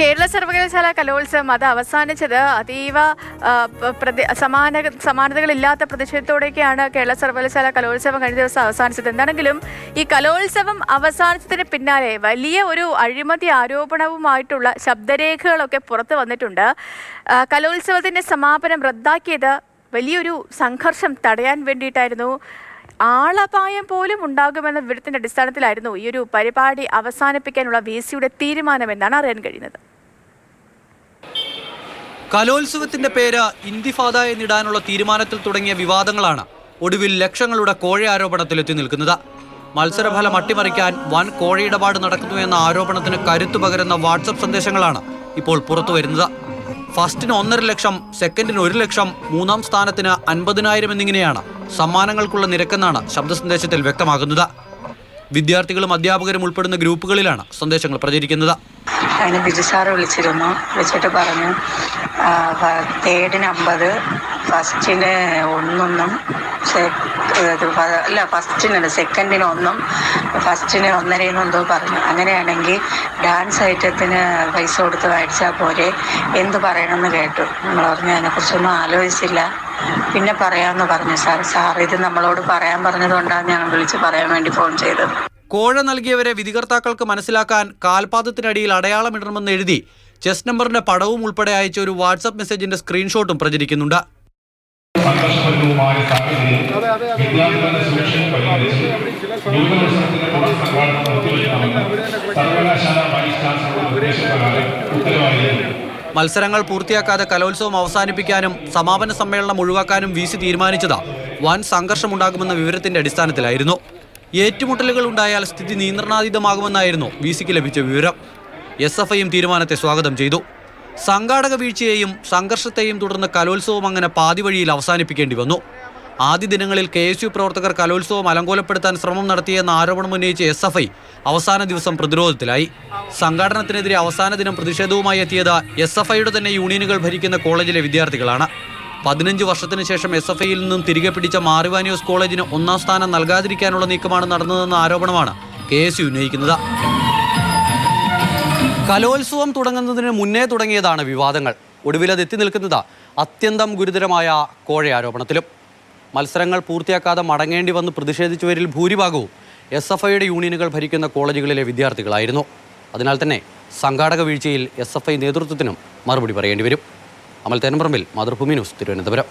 കേരള സർവകലാശാല കലോത്സവം അത് അവസാനിച്ചത് അതീവ പ്രതി സമാന സമാനതകളില്ലാത്ത പ്രതിഷേധത്തോടെയൊക്കെയാണ് കേരള സർവകലാശാല കലോത്സവം കഴിഞ്ഞ ദിവസം അവസാനിച്ചത്. എന്താണെങ്കിലും ഈ കലോത്സവം അവസാനിച്ചതിന് പിന്നാലെ വലിയ ഒരു അഴിമതി ആരോപണവുമായിട്ടുള്ള ശബ്ദരേഖകളൊക്കെ പുറത്തു വന്നിട്ടുണ്ട്. കലോത്സവത്തിന്റെ സമാപനം റദ്ദാക്കിയത് വലിയൊരു സംഘർഷം തടയാൻ വേണ്ടിയിട്ടായിരുന്നു. ആളപായം പോലും ഉണ്ടാകുമെന്ന വിവരത്തിന്റെ അടിസ്ഥാനത്തിലായിരുന്നു ഈ ഒരു പരിപാടി അവസാനിപ്പിക്കാനുള്ള വി സിയുടെ തീരുമാനമെന്നാണ് അറിയാൻ കഴിയുന്നത്. കലോത്സവത്തിന്റെ പേര് ഇന്തിഫാദ എന്നിടാനുള്ള തീരുമാനത്തിൽ തുടങ്ങിയ വിവാദങ്ങളാണ് ഒടുവിൽ ലക്ഷങ്ങളുടെ കോഴ ആരോപണത്തിലെത്തി നിൽക്കുന്നത്. മത്സരഫലം അട്ടിമറിക്കാൻ വൻ കോഴ ഇടപാട് നടക്കുന്നു എന്ന ആരോപണത്തിന് കരുത്തു പകരുന്ന വാട്സപ്പ് സന്ദേശങ്ങളാണ് ഇപ്പോൾ പുറത്തു വരുന്നത്. ഫസ്റ്റിന് ഒന്നര ലക്ഷം സെക്കൻഡിന് ഒരു ലക്ഷം മൂന്നാം സ്ഥാനത്തിന് അൻപതിനായിരം എന്നിങ്ങനെയാണ് സമ്മാനങ്ങൾക്കുള്ള നിരക്കെന്നാണ് ശബ്ദ സന്ദേശത്തിൽ വ്യക്തമാകുന്നത്. വിദ്യാർത്ഥികളും അധ്യാപകരും ഉൾപ്പെടുന്ന ഗ്രൂപ്പുകളിലാണ് സന്ദേശങ്ങൾ പ്രചരിക്കുന്നത്. അതിന് ബിജു സാറ് വിളിച്ചിരുന്നു. വിളിച്ചിട്ട് പറഞ്ഞു തേർഡിന് അമ്പത് ഫസ്റ്റിന് ഒന്നൊന്നും അല്ല ഫസ്റ്റിനല്ല സെക്കൻഡിന് ഒന്നും ഫസ്റ്റിന് ഒന്നരയെന്നും എന്തോ പറഞ്ഞു. അങ്ങനെയാണെങ്കിൽ ഡാൻസ് ഐറ്റത്തിന് പൈസ കൊടുത്ത് മേടിച്ചാൽ പോരെ എന്ത് പറയണമെന്ന് കേട്ടു. നമ്മൾ പറഞ്ഞു അതിനെക്കുറിച്ചൊന്നും ആലോചിച്ചില്ല. പിന്നെ പറയാമെന്ന് പറഞ്ഞു സാർ. സാർ ഇത് നമ്മളോട് പറയാൻ പറഞ്ഞതുകൊണ്ടാണ് ഞാൻ വിളിച്ച് പറയാൻ വേണ്ടി ഫോൺ ചെയ്തത്. കോഴ നൽകിയവരെ വിധികർത്താക്കൾക്ക് മനസ്സിലാക്കാൻ കാൽപാദത്തിനടിയിൽ അടയാളമിടണമെന്ന് എഴുതി ചെസ് നമ്പറിന്റെ പടവും ഉൾപ്പെടെ അയച്ച ഒരു വാട്സപ്പ് മെസ്സേജിന്റെ സ്ക്രീൻഷോട്ടും പ്രചരിക്കുന്നുണ്ട്. മത്സരങ്ങൾ പൂർത്തിയാക്കാതെ കലോത്സവം അവസാനിപ്പിക്കാനും സമാപന സമ്മേളനം ഒഴിവാക്കാനും വി സി തീരുമാനിച്ചത് വൻ സംഘർഷമുണ്ടാകുമെന്ന വിവരത്തിന്റെ അടിസ്ഥാനത്തിലായിരുന്നു. ഏറ്റുമുട്ടലുകൾ ഉണ്ടായാൽ സ്ഥിതി നിയന്ത്രണാതീതമാകുമെന്നായിരുന്നു വി സിക്ക് ലഭിച്ച വിവരം. എസ് എഫ് ഐയും തീരുമാനത്തെ സ്വാഗതം ചെയ്തു. സംഘാടക വീഴ്ചയെയും സംഘർഷത്തെയും തുടർന്ന് കലോത്സവം അങ്ങനെ പാതി വഴിയിൽ അവസാനിപ്പിക്കേണ്ടി വന്നു. ആദ്യ ദിനങ്ങളിൽ കെ എസ് യു പ്രവർത്തകർ കലോത്സവം അലങ്കോലപ്പെടുത്താൻ ശ്രമം നടത്തിയെന്ന ആരോപണം ഉന്നയിച്ച് എസ് എഫ് ഐ അവസാന ദിവസം പ്രതിരോധത്തിലായി. സംഘാടനത്തിനെതിരെ അവസാന ദിനം പ്രതിഷേധവുമായി എത്തിയത് എസ് എഫ് ഐയുടെ തന്നെ യൂണിയനുകൾ ഭരിക്കുന്ന കോളേജിലെ വിദ്യാർത്ഥികളാണ്. പതിനഞ്ച് വർഷത്തിന് ശേഷം എസ് എഫ് ഐയിൽ നിന്നും തിരികെ പിടിച്ച മാറിവാനിയോസ് കോളേജിന് ഒന്നാം സ്ഥാനം നൽകാതിരിക്കാനുള്ള നീക്കമാണ് നടന്നതെന്ന ആരോപണമാണ് കെ എസ് യു ഉന്നയിക്കുന്നത്. കലോത്സവം തുടങ്ങുന്നതിന് മുന്നേ തുടങ്ങിയതാണ് വിവാദങ്ങൾ. ഒടുവിൽ അത് എത്തി നിൽക്കുന്നത് അത്യന്തം ഗുരുതരമായ കോഴ ആരോപണത്തിലും. മത്സരങ്ങൾ പൂർത്തിയാക്കാതെ മടങ്ങേണ്ടി വന്ന് പ്രതിഷേധിച്ചവരിൽ ഭൂരിഭാഗവും എസ് എഫ് ഐയുടെ യൂണിയനുകൾ ഭരിക്കുന്ന കോളേജുകളിലെ വിദ്യാർത്ഥികളായിരുന്നു. അതിനാൽ തന്നെ സംഘാടക വീഴ്ചയിൽ എസ് എഫ് ഐ നേതൃത്വത്തിനും മറുപടി പറയേണ്ടി വരും. അമൽ തേനമ്പറമ്പിൽ മാതൃഭൂമി ന്യൂസ് തിരുവനന്തപുരം.